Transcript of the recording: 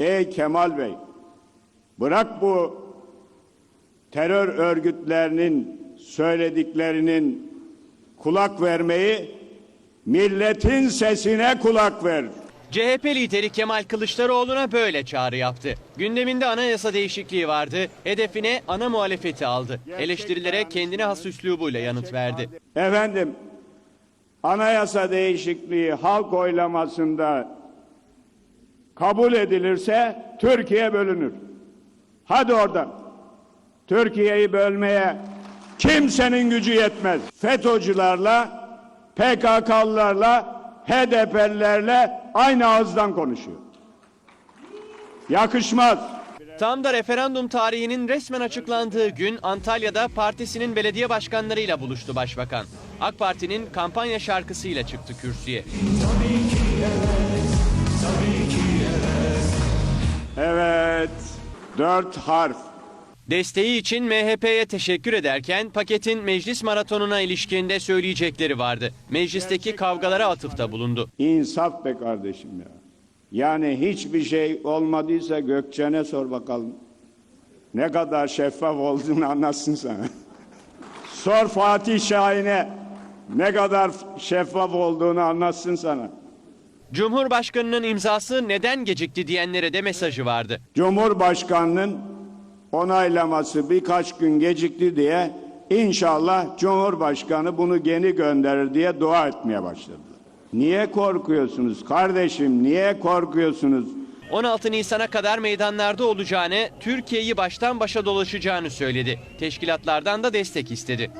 Ey Kemal Bey, bırak bu terör örgütlerinin söylediklerinin kulak vermeyi, milletin sesine kulak ver. CHP lideri Kemal Kılıçdaroğlu'na böyle çağrı yaptı. Gündeminde anayasa değişikliği vardı. Hedefine ana muhalefeti aldı. Eleştirilere kendine has üslubuyla yanıt verdi. Efendim, anayasa değişikliği halk oylamasında kabul edilirse Türkiye bölünür. Hadi oradan. Türkiye'yi bölmeye kimsenin gücü yetmez. FETÖ'cülerle, PKK'lılarla, HDP'lilerle aynı ağızdan konuşuyor. Yakışmaz. Tam da referandum tarihinin resmen açıklandığı gün Antalya'da partisinin belediye başkanlarıyla buluştu başbakan. AK Parti'nin kampanya şarkısıyla çıktı kürsüye. Evet, dört harf. Desteği için MHP'ye teşekkür ederken paketin meclis maratonuna ilişkin de söyleyecekleri vardı. Meclisteki kavgalara atıfta bulundu. İnsaf be kardeşim ya. Yani hiçbir şey olmadıysa Gökçen'e sor bakalım. Ne kadar şeffaf olduğunu anlatsın sana. sor Fatih Şahin'e ne kadar şeffaf olduğunu anlatsın sana. Cumhurbaşkanının imzası neden gecikti diyenlere de mesajı vardı. Cumhurbaşkanının onaylaması birkaç gün gecikti diye inşallah Cumhurbaşkanı bunu geri gönderir diye dua etmeye başladılar. Niye korkuyorsunuz kardeşim? Niye korkuyorsunuz? 16 Nisan'a kadar meydanlarda olacağını, Türkiye'yi baştan başa dolaşacağını söyledi. Teşkilatlardan da destek istedi.